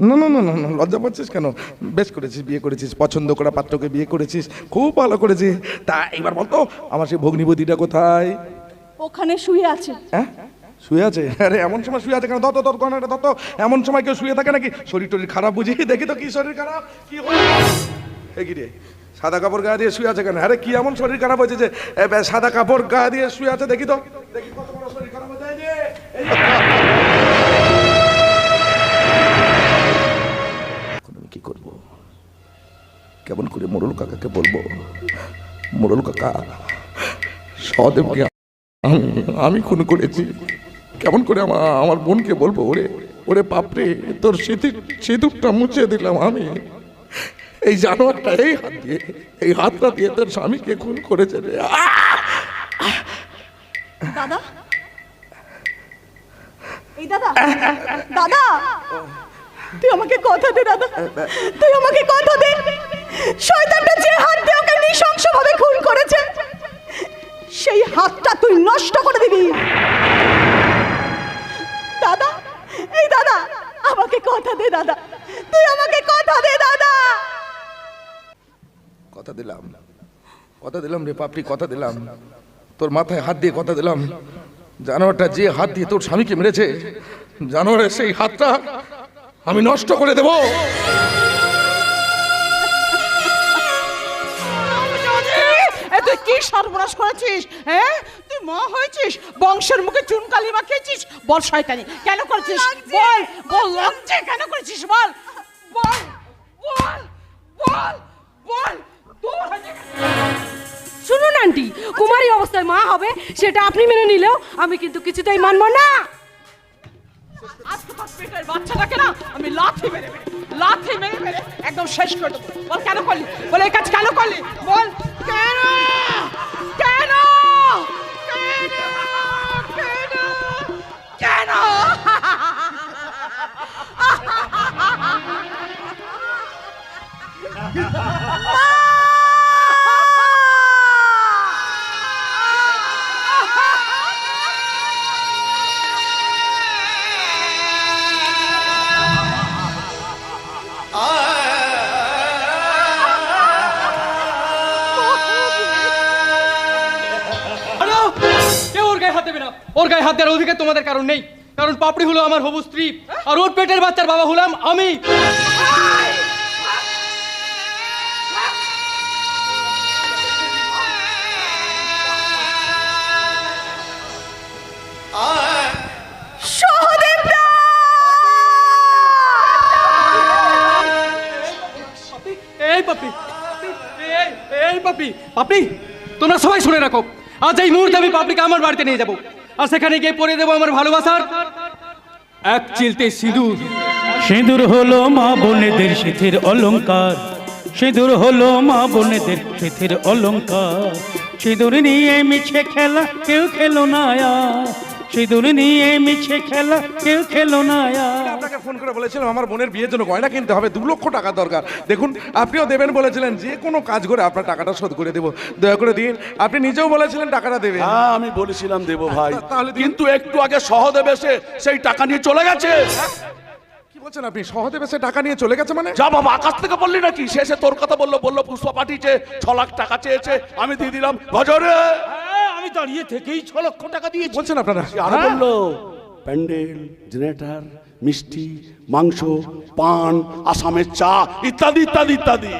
না না না না না, লজ্জা পাচ্ছিস কেন? বেশ করেছিস বিয়ে করেছিস পছন্দ করা পাত্রকে বিয়ে করেছিস খুব ভালো করেছিস। তা এবার বলতো আমার সেই ভগ্নিপতিটা কোথায়? ওখানে শুয়ে আছে। হ্যাঁ? শুয়ে আছে? আরে এমন সময় শুয়ে আছে কেন? দত দত গয়নাটা দত এমন সময় কেউ শুয়ে থাকে নাকি? শরীর টরীর খারাপ বুঝি? দেখি তো কি শরীর খারাপ কি হয়েছে? রে? সাদা কাপড় গায়ে দিয়ে শুয়ে আছে কেন? আরে কি এমন শরীর খারাপ হয়েছে যে সাদা কাপড় গায়ে দিয়ে শুয়ে আছে দেখি তো। দেখি কত বড় শরীর খারাপ হয়েছে কি করব? কেমন করে মোড়ল কাকাকে বলব? মোড়ল কাকা, সহদেবকে আমি আমি খুন করেছি। কেমন করে আমার আমার বোনকে বলব? ওরে ওরে বাপরে, তোর সিঁদুর সিঁদুরটা মুছে দিলাম আমি। এই জানোয়ারটা এই হাত দিয়ে, এই হাতটা দিয়ে তোর স্বামীকে খুন করেছে রে। দাদা? দাদা দাদা! তুই আমাকে কথা দে, দাদা। তুই আমাকে কথা দে। শয়তানটা যে হাত দিয়ে ওকে নৃশংসভাবে খুন করেছে, সেই হাতটা তুই নষ্ট করে দিবি। দাদা, এই দাদা, আমাকে কথা দে, দাদা। তুই আমাকে কথা দে, দাদা। কথা দিলাম। কথা দিলাম রে পাপড়ি, কথা দিলাম। তোর মাথায় হাত দিয়ে কথা দিলাম। জানোয়ারটা যে হাত দিয়ে তোর স্বামীকে মেরেছে, জানোয়ারের সেই হাতটা আমি নষ্ট করে দেবো। তুই কি সর্বনাশ করেছিস হ্যাঁ তুই মা হয়েছিস বংশের মুখে চুন কালি মাখিয়েছিস? বল শয়তানি কেন করেছিস? বল বল লাগছে কেন করেছিস? বল বল বল বল বল দূর শুনুন আন্টি কুমারী অবস্থায় মা হবে সেটা আপনি মেনে নিলেও আমি কিন্তু কিছুতেই মানবো না। তোর পেটের বাচ্চাটাকে না আমি লাথি মেরে মেরে, লাথি মেরে মেরে একদম শেষ করে বল, কেন করলি? বলে, এই কাজ কেন করলি? বল, কেন? কেন? কেন? কেন? ওর গায়ে হাত দেওয়ার অধিকার তোমাদের কারণ নেই। কারণ পাপড়ি হলো আমার হবু স্ত্রী। আর ওর পেটের বাচ্চার বাবা হলাম আমি। এই পাপি এই এই পাপি পাপড়ি তোমরা সবাই শুনে রাখো। আজ এই মুহূর্তে আমি পাপড়িকে আমার বাড়িতে নিয়ে যাব। আর সেখানে গিয়ে পরে দেবো আমার ভালোবাসার। এক চিলতে সিঁদুর। সিঁদুর হলো মা বোনেদের শীতের অলংকার সিঁদুর হলো মা বোনেদের শীতের অলংকার সিঁদুর নিয়ে মিছে খেলা কেউ খেলো না আর। সিঁদুর নিয়ে মিছে খেলা কেউ খেলো না আপনাকে ফোন করে বলেছিলাম আমার বোনের বিয়ের জন্য গয়না কিনতে হবে দু লক্ষ টাকা দরকার। দেখুন আপনিও দেবেন বলেছিলেন যে কোনো কাজ করে আপনার টাকাটা শোধ করে দেবো। দয়া করে দিন আপনি নিজেও বলেছিলেন টাকাটা দেবেন। হ্যাঁ আমি বলেছিলাম দেবো ভাই। তাহলে দিন। কিন্তু একটু আগে সহদেব এসে সেই টাকা নিয়ে চলে গেছে। কি বলছেন আপনি? সহদেব এসে টাকা নিয়ে চলে গেছে মানে? যা বাবা আকাশ থেকে বললি নাকি? শেষে তোর কথা বলল বলল পুষ্পা পাঠিয়েছে ছ লাখ টাকা চেয়েছে আমি দিয়ে দিলাম। গজরে! দাঁড়িয়ে থেকেই ছ লক্ষ টাকা দিয়েছি বলছেন আপনারা? আরও বলল। প্যান্ডেল জেনারেটর মিষ্টি মাংস পান আসামের চা ইত্যাদি ইত্যাদি ইত্যাদি।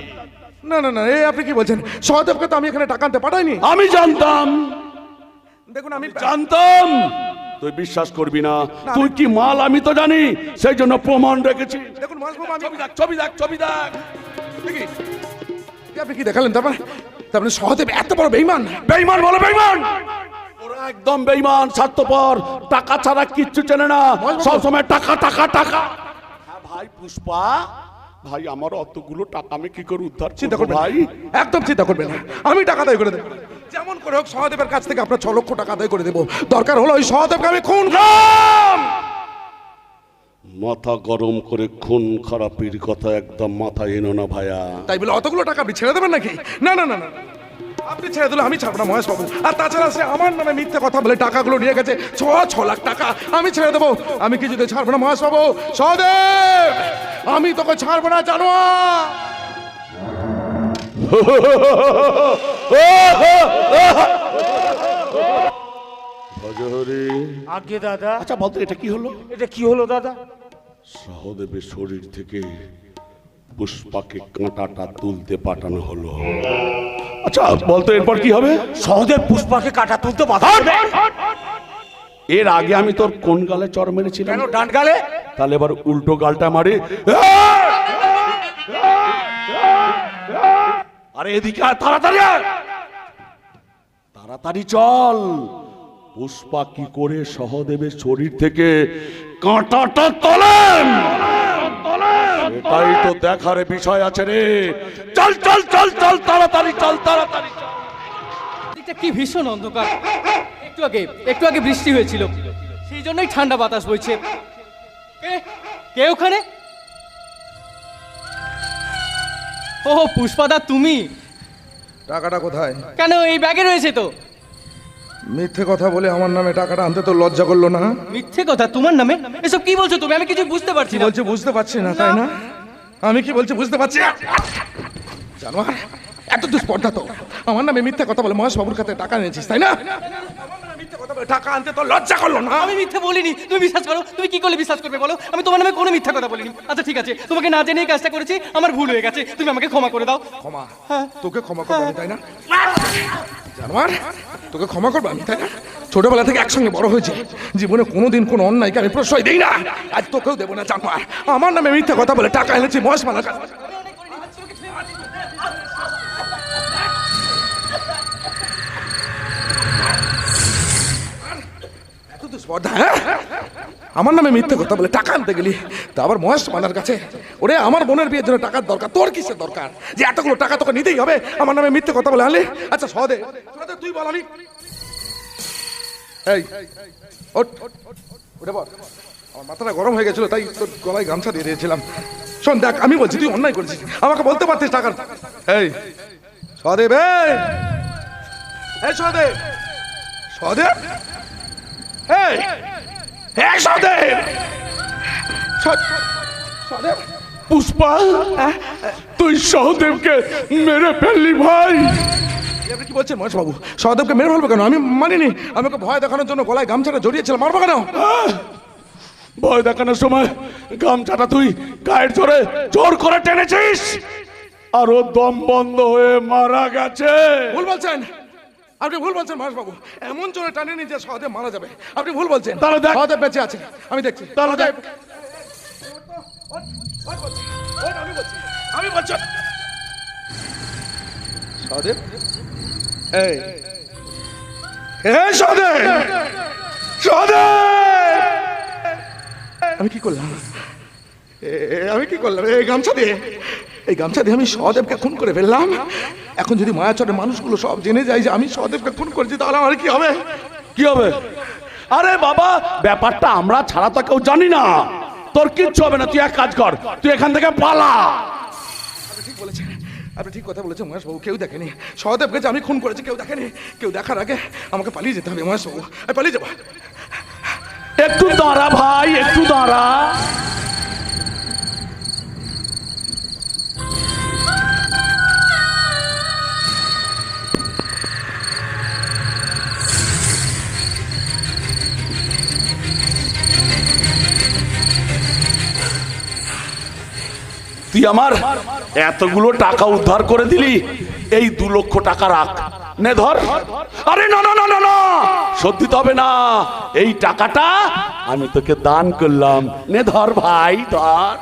না না না এই আপনি কি বলছেন? সহদেবকে তো আমি এখানে টাকা আনতে পাঠাইনি। আমি জানতাম। দেখুন আমি জানতাম। তুই বিশ্বাস করবি না। তুই কি মাল আমি তো জানি। সেই জন্য প্রমাণ রেখেছি। দেখুন আমি ছবি দেখ ছবি দেখ ছবি দেখ। আপনি কি দেখালেন? তারপরে তারপরে সহদেব এত বড় বেইমান বেইমান বলো বেইমান ওরা একদম বেইমান স্বার্থপর টাকা ছাড়া কিচ্ছু চেনে না। সব সময় টাকা টাকা টাকা। হ্যাঁ ভাই পুষ্পা। ভাই আমার অতগুলো টাকা আমি কি করে উদ্ধার চিন্তা করব করবেন ভাই? একদম চিন্তা করবেন না। আমি টাকা আদায় করে দেবো। যেমন করে হোক সহদেবের কাছ থেকে আপনার ছ লক্ষ টাকা আদায় করে দেবো। দরকার হলো ওই সহদেবকে আমি খুন রাম! মাথা গরম করে খুন খারাপির কথা একদম মাথায় এনো না ভাইয়া। তাই বলে অতগুলো টাকা আপনি ছেড়ে দেবেন নাকি? না না না না। আপনি ছেড়ে দিলে আমি ছাড়বো না মহেশ বাবু। আর তাছাড়া সে আমার নামে মিথ্যে কথা বলে টাকাগুলো নিয়ে গেছে ছ ছ লাখ টাকা। আমি ছেড়ে দেবো। আমি কিছুতে ছাড়বো না মহেশ বাবু? সহদেব আমি তোকে ছাড়বো না ভজহরি আগে দাদা। আচ্ছা বলতো এটা কি হলো? এটা কি হলো দাদা? সহদেবের শরীর থেকে পুষ্পাকে কাঁটাটা তুলতে পাঠানো হলো। আচ্ছা বলতো এরপর কি হবে? সহদেব পুষ্পাকে কাঁটা তুলতে বাধা দেবে? এর আগে আমি তোর কোন গালে চর মেরেছিলাম? কেন ডান গালে? তাহলে এবার উল্টো গালটা মারি। আরে এদিকে তাড়াতাড়ি। তাড়াতাড়ি চল। পুষ্পা কি করে সহদেবের শরীর থেকে কাঁটাটা তোলেন। এটাই তো দেখার বিষয় আছে রে। চল চল চল চল তাড়াতাড়ি চল তাড়াতাড়ি এটা কি ভীষণ অন্ধকার। একটু আগে একটু আগে বৃষ্টি হয়েছিল। সেই জন্যই ঠান্ডা বাতাস বইছে। কে? কে ওখানে? ও পুষ্পাদা তুমি? টাকাটা কোথায়? কেন এই ব্যাগে রয়েছে তো? মিথ্যে কথা বলে আমার নামে টাকাটা আনতে তো লজ্জা করল না? মিথ্যে কথা? তোমার নামে? এসব কি বলছো তুমি? আমি কিছু বুঝতে পারছি না। বলছে বুঝতে পারছি না তাই না? আমি কি বলছি বুঝতে পারছি না? জানোয়ার এত দুষ্পর্ধা তো। আমার নামে মিথ্যে কথা বলে মহেশ বাবুর কাছে টাকা নিয়েছিস তাই না? আমার নামে মিথ্যে কথা বলে টাকা আনতে তো লজ্জা করল না। আমি মিথ্যে বলিনি। তুমি বিশ্বাস করো? তুমি কি করলে বিশ্বাস করবে বলো? আমি তোমার নামে কোনো মিথ্যা কথা বলিনি। আচ্ছা ঠিক আছে। তোমাকে না জেনেই কাজটা করেছি আমার ভুল হয়ে গেছে। তুমি আমাকে ক্ষমা করে দাও। ক্ষমা। হ্যাঁ। তোকে ক্ষমা করব আমি, তাই না? জানোয়ার তোকে ক্ষমা করব আমি, তাই না? ছোটবেলা থেকে একসঙ্গে বড় হয়েছে। জীবনে কোনোদিন কোনো অন্যায়কে আমি প্রশ্রয় দিই না। আজ তোকেও দেবো না, জানোয়ার। আমার নামে মিথ্যা কথা বলে টাকা এনেছি মহেশ মালার কাছে স্পর্ধা হ্যাঁ? আমার নামে মিথ্যে কথা বলে টাকা আনতে গেলি? তা আবার মহেশ মালার কাছে? ওরে, আমার বোনের বিয়ের জন্য টাকার দরকার। তোর কিসের দরকার? যে এতগুলো টাকা তোকে নিতেই হবে, আমার নামে মিথ্যে কথা বলে আনলি? আচ্ছা সদে সদে তুই বল আমি। এই উঠে বল। আমার মাথাটা গরম হয়ে গেছিল, তাই তোর গলায় গামছা দিয়ে দিয়েছিলাম। শোন, দেখ, আমি বলছি, তুই অন্যায় করেছিস। আমাকে বলতে পারতিস টাকার। এই সদেব এই সদেব সদেব এই এই সদেব সদেব পুষ্পা তুই সহদেবকে মেরে ফেললি ভাই। আপনি কি বলছেন মহেশ বাবু সহদেবকে মেরে ফেলব কেন? আমি মানিনি। আমি ওকে ভয় দেখানোর জন্য গলায় গামছাটা জড়িয়েছিলাম। মারবো কেন? ভয় দেখানোর সময় গামছাটা তুই গায়ের জোরে জোর করে টেনেছিস। আর ও দম বন্ধ হয়ে মারা গেছে। ভুল বলছেন। আপনি ভুল বলছেন মহেশ বাবু এমন জোরে টানেনি যে সহদেব মারা যাবে। আপনি ভুল বলছেন। তাহলে দেখ। সহদেব বেঁচে আছে। আমি দেখছি। তাহলে দেখ। আমি বলছি। আমি বলছি সহদেব? এই। এই সহদেব! সহদেব! আমি কি করলাম? এ- আমি কি করলাম? এই গামছা দিয়ে। এই গামছা দিয়ে আমি সহদেবকে খুন করে ফেললাম। এখন যদি মায়াচরের মানুষগুলো সব জেনে যায় যে আমি সহদেবকে খুন করেছি তাহলে আমার কি হবে? কি হবে? আরে বাবা ব্যাপারটা আমরা ছাড়া তো কেউ জানি না। তোর কিচ্ছু হবে না তুই এক কাজ কর তুই এখান থেকে পালা। ঠিক বলেছে আপনি ঠিক কথা বলেছেন মহেশ বাবু কেউ দেখেনি। সহদেবকে যে আমি খুন করেছি কেউ দেখেনি। কেউ দেখার আগে আমাকে পালিয়ে যেতে হবে মহেশ বাবু পালিয়ে যাব। একটু দাঁড়া ভাই একটু দাঁড়া। তুই আমার এতগুলো টাকা উদ্ধার করে দিলি এই দু লক্ষ টাকা রাখ। নে ধর। আরে না না না না না। শোধ দিতে হবে না। এই টাকাটা আমি তোকে দান করলাম। নে ধর ভাই ধর।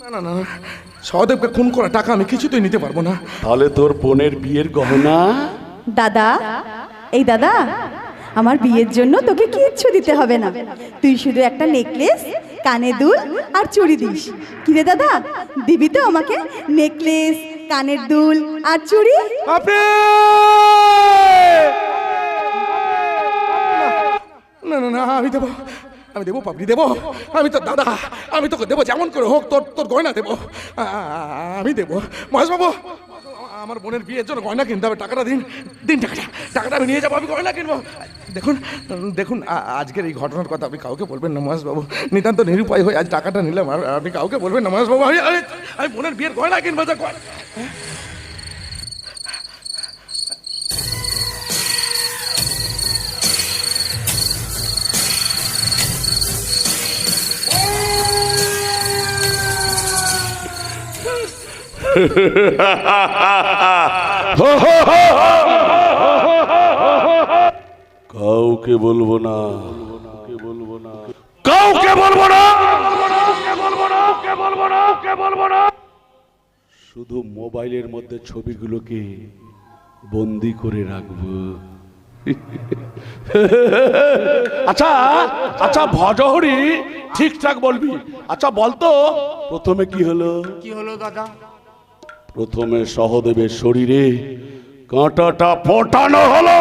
না না না সহদেবকে খুন করা টাকা আমি কিছুতেই নিতে পারব না। তাহলে তোর বোনের বিয়ের গহনা? দাদা এই দাদা আমার বিয়ের জন্য তোকে কিচ্ছু দিতে হবে না। তুই শুধু একটা নেকলেস কানে দুল আর চুড়ি দিস। কিরে দাদা? দিবি তো আমাকে? নেকলেস কানের দুল আর চুড়ি? না না না, আমি দেবো। আমি দেবো, পাপড়ি দেবো। আমি তো দাদা, আমি তোকে দেবো, যেমন করে হোক তোর তোর গয়না দেবো। আমি দেবো। মহেশবাবু আমার বোনের বিয়ের জন্য গয়না কিনতে হবে, টাকাটা দিন দিন টাকাটা টাকাটা আমি নিয়ে যাব, আমি গয়না কিনবো। দেখুন দেখুন আজকের এই ঘটনার কথা আপনি কাউকে বলবেন না মহেশবাবু নিতান্ত নিরুপায় হয়ে আজ টাকাটা নিলাম, আর আপনি কাউকে বলবেন না মহেশবাবু আমি, আমি- বোনের বিয়ের গয়না কিনবো তো গয়না। কাউকে বলব না। কাউকে বলব না। শুধু মোবাইলের মধ্যে ছবিগুলোকে বন্দি করে রাখব। আচ্ছা আচ্ছা ভজহরি ঠিকঠাক বলবি। আচ্ছা বলতো। প্রথমে কি হলো? কি হলো দাদা? প্রথমে সহদেবের শরীরে কাঁটাটা ফোটানো হলো।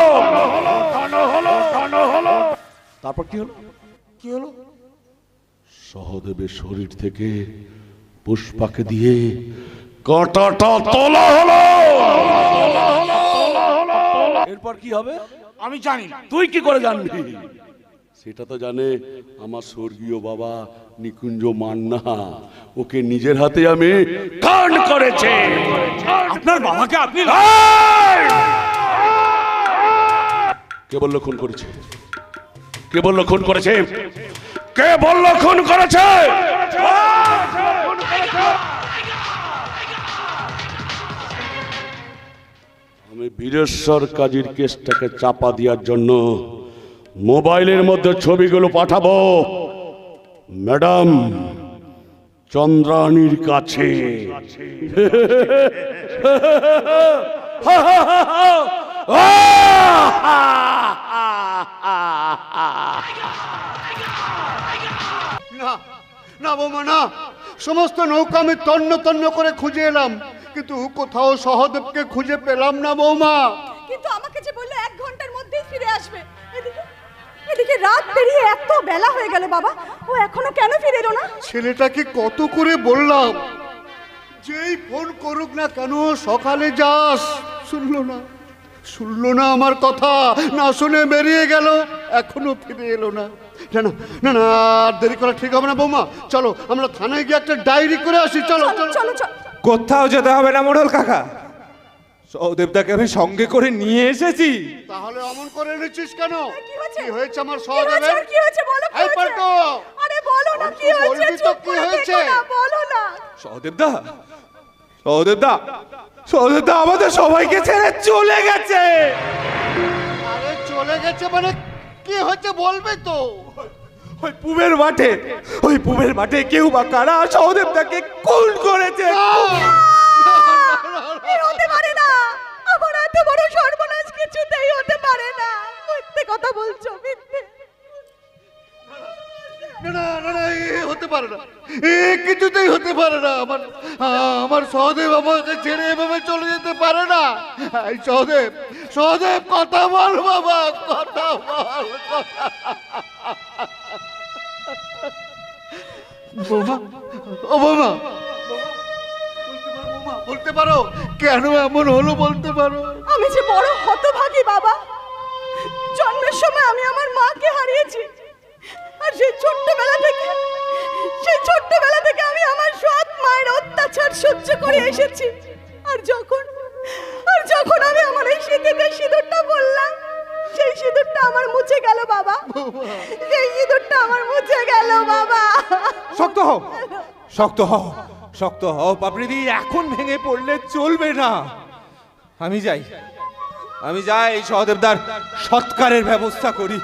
তারপর কি হলো? কি হলো? সহদেবের শরীর থেকে পুষ্পাকে দিয়ে কাঁটাটা তোলা হলো। এরপর কি হবে? আমি জানি তুই কি করে জানবি? সেটা তো জানে আমার স্বর্গীয় বাবা নিকুঞ্জ মান্না। ওকে নিজের হাতে আমি কান করেছে। আপনার বাবাকে আপনি এই! কে বলল খুন করেছে। কে বলল খুন করেছে। কে বলল খুন করেছে। আমি বীরেশ্বর কাজীর কেসটাকে চাপা দেওয়ার জন্য মোবাইলের মধ্যে ছবিগুলো পাঠাবো। ম্যাডাম চন্দ্রাণীর কাছে। না না বৌমা না। সমস্ত নৌকা আমি তন্ন তন্ন করে খুঁজে এলাম। কিন্তু কোথাও সহদেবকে খুঁজে পেলাম না বৌমা। কিন্তু আমাকে যে বলল এক ঘণ্টার মধ্যেই ফিরে আসবে। এদিকে রাত পেরিয়ে এত বেলা হয়ে গেল বাবা। ও এখনও কেন ফিরে এলো না? ছেলেটাকে কত করে বললাম যেই ফোন করুক না কেন সকালে যাস। শুনলো না শুনলো না আমার কথা না শুনে বেরিয়ে গেল এখনও ফিরে এলো না। না না না আর দেরি করা ঠিক হবে না বৌমা। চলো আমরা থানায় গিয়ে একটা ডায়েরি করে আসি। চলো চলো চলো। চলো চলো। কোথাও যেতে হবে না মোড়ল কাকা। সৌদেবদাকে আমি সঙ্গে করে নিয়ে এসেছি। তাহলে অমন করে এনেছিস কেন? কি হয়েছে? কি হয়েছে আমার আর কি হয়েছে? বলো কি এই হয়েছে? পাল্টো! আরে বলো না কি হয়েছে? তো চুপ কি করে হয়েছে? থেকো না বলো না। সৌদেবদা সৌদেবদা সৌদেবদা আমাদের সবাইকে ছেড়ে চলে গেছে। আরে চলে গেছে মানে কি হয়েছে বলবে তো? ওই পুবের মাঠে ওই পুবের মাঠে কেউ বা কারা সহদেবদাকে খুন করেছে? হতে পারে না। আমার এত বড় সর্বনাশ কিছুতেই হতে পারে না। মিথ্যে কথা বলছো, মিথ্যে। আমার আমার সহদেব আমাকে ছেড়ে এভাবে চলে যেতে পারে না। এই সহদেব কথা বল বাবা, কথা বৌমা। বলতে পারো? কেন এমন হলো বলতে পারো? আমি যে বড় হতভাগী বাবা। জন্মের সময় আমি আমার মাকে হারিয়েছি। আর সেই ছোট্টবেলা থেকে সেই ছোট্টবেলা থেকে আমি আমার সৎ মায়ের অত্যাচার সহ্য করে এসেছি। আর যখন আর যখন আমি আমার এই সিঁদুরে সিঁদুরটা বললাম সেই সিঁদুরটা আমার মুছে গেল বাবা। সেই সিঁদুরটা আমার মুছে গেল বাবা। শক্ত হও। শক্ত হও। শক্ত হও পাপড়িদি এখন ভেঙে পড়লে চলবে না। আমি যাই। আমি যাই সহদেবদার সৎকারের ব্যবস্থা করি।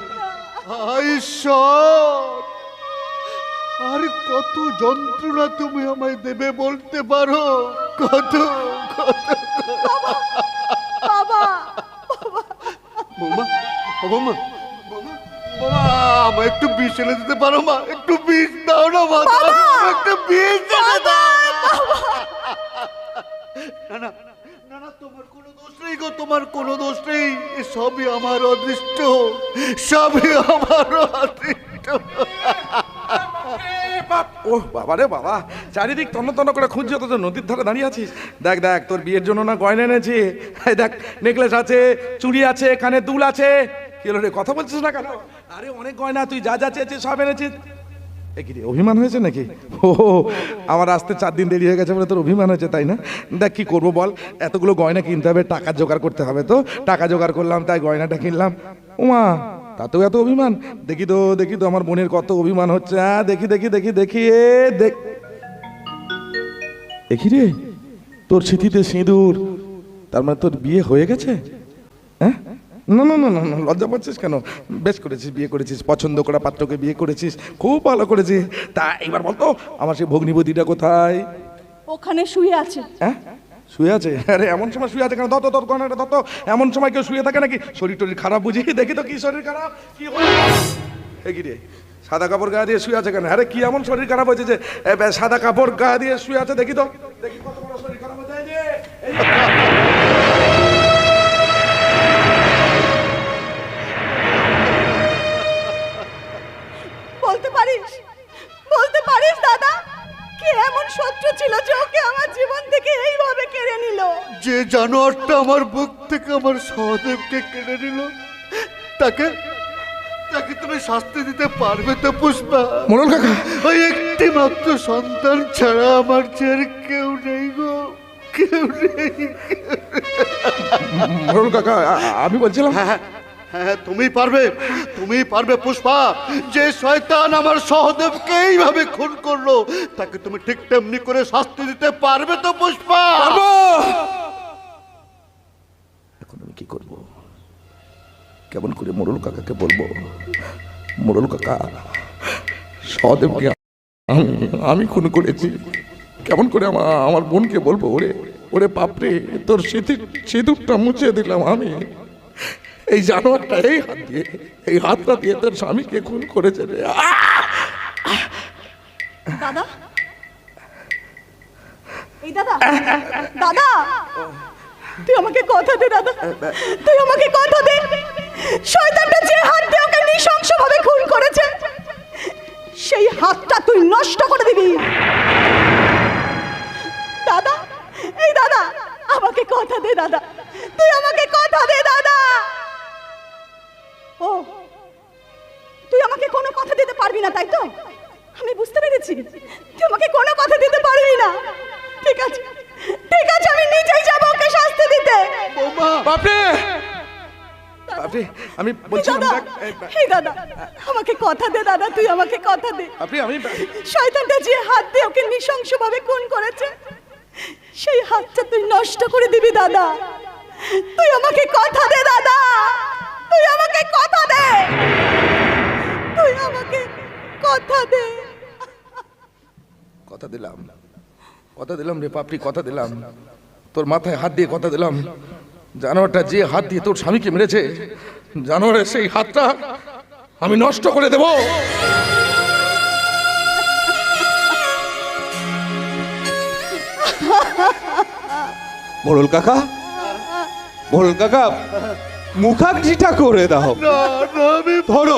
আর কত যন্ত্রণা তুমি আমায় দেবে বলতে পারো? কত আমায় একটু বিষ এনে দিতে পারো মা? একটু বিষ দাও না মা! একটু বিষ এনে দাও। না না তোমার কোনো দোষ নেই গো, তোমার কোনো দোষ নেই। সবই আমার অদৃষ্ট, সবই আমার অদৃষ্ট। ও বাবা রে বাবা, চারিদিক তন্ন তন্ন করে খুঁজছি, অথচ নদীর ধারে দাঁড়িয়ে আছিস। দেখ দেখ, তোর বিয়ের জন্য না গয়না এনেছি। দেখ, নেকলেস আছে, চুড়ি আছে, কানে দুল আছে। কি রে, কথা বলছিস না কেন? আরে, অনেক গয়না, তুই যা যা চেয়েছিস, সব এনেছিস। অভিমান হয়েছে নাকি? ও, আমার আসতে চার দিন দেরি হয়ে গেছে বলে তোর অভিমান হয়েছে, তাই না? দেখ কি করব বল, এতগুলো গয়না কিনতে হবে, টাকা জোগাড় করতে হবে তো। টাকা জোগাড় করলাম, তাই গয়নাটা কিনলাম। উমা, তাতেও এত অভিমান? দেখি তো দেখি তো আমার বোনের কত অভিমান হচ্ছে। হ্যাঁ দেখি দেখি দেখি দেখি দেখ দেখি রে, তোর স্মৃতিতে সিঁদুর, তার মানে তোর বিয়ে হয়ে গেছে? হ্যাঁ? না না না না না, লজ্জা পাচ্ছিস কেন? বেশ করেছিস বিয়ে করেছিস পছন্দ করা পাত্রকে বিয়ে করেছিস খুব ভালো করেছিস তা এবার বলতো আমার সেই ভগ্নিপতিটা কোথায়? ওখানে শুয়ে আছে। হ্যাঁ? শুয়ে আছে? আরে এমন সময় শুয়ে আছে কেন? দত দত গয়নাটা দত এমন সময় কেউ শুয়ে থাকে নাকি? শরীর টরীর খারাপ বুঝি? দেখি তো কি শরীর খারাপ কি রে? সাদা কাপড় গা দিয়ে শুয়ে আছে কেন? আরে কি এমন শরীর খারাপ হয়েছে যে সাদা কাপড় গা দিয়ে শুয়ে আছে দেখি তো। দেখি কত বড় শরীর খারাপ হয়েছে পারিস দাদা? কে এমন শত্রু ছিল যে ওকে আমার জীবন থেকে এইভাবে কেড়ে নিল? যে জানোয়ারটা আমার বুক থেকে আমার সহদেবকে কেড়ে নিল তাকে তাকে তুমি শাস্তি দিতে পারবে তো পুষ্পা। মোড়ল কাকা। ওই একটি মাত্র সন্তান ছাড়া আমার আর কেউ নেই গো কেউ নেই। মোড়ল কাকা আমি বলছিলাম হ্যাঁ। হ্যাঁ তুমি পারবে তুমি পারবে পুষ্পা। যে শয়তান আমার সহদেবকে এইভাবে খুন করল তাকে তুমি ঠিক তেমনি করে শাস্তি দিতে পারবে তো পুষ্পা? এখন আমি কি করব? কেমন করে মোড়ল কাকাকে বলব? মোড়ল কাকা সহদেবকে আমি আমি খুন করেছি। কেমন করে আমার আমার বোনকে বলব? ওরে ওরে বাপরে তোর সিঁথির সিঁদুরটা মুছে দিলাম আমি। এই জানোয়ারটা এই হাত দিয়ে, এই হাতটা দিয়ে তোর স্বামীকে খুন করেছে রে। দাদা? এই দাদা দাদা! তুই আমাকে কথা দে, দাদা। তুই আমাকে কথা দে। শয়তানটা যে হাত দিয়ে ওকে নৃশংসভাবে খুন করেছে, সেই হাতটা তুই নষ্ট করে দিবি। দাদা, এই দাদা, আমাকে কথা দে, দাদা। তুই আমাকে কথা দে, দাদা। তাই তো? আমি বুঝতে পেরেছি। তুই আমাকে কোনো কথা দিতে পারবি না। ঠিক আছে। ঠিক আছে আমি নিজেই যাব ওকে শাস্তি দিতে। বাপরে! বাপরে আমি দেখ, এই, এই দাদা আমাকে কথা দে দাদা তুই আমাকে কথা দে। বাপরে আমি শয়তানটা যে হাত দিয়ে ওকে নৃশংসভাবে খুন করেছে সেই হাতটা তুই নষ্ট করে দিবি দাদা। তুই আমাকে কথা দে দাদা। তুই আমাকে কথা দে। কথা দে। কথা দিলাম। কথা দিলাম রে পাপড়ি কথা দিলাম। তোর মাথায় হাত দিয়ে কথা দিলাম। জানোয়ারটা যে হাত দিয়ে তোর স্বামীকে মেরেছে জানোয়ারের সেই হাতটা আমি নষ্ট করে দেব। মোড়ল কাকা মোড়ল কাকা মুখাগ্নিটা করে দাও। না না ধরো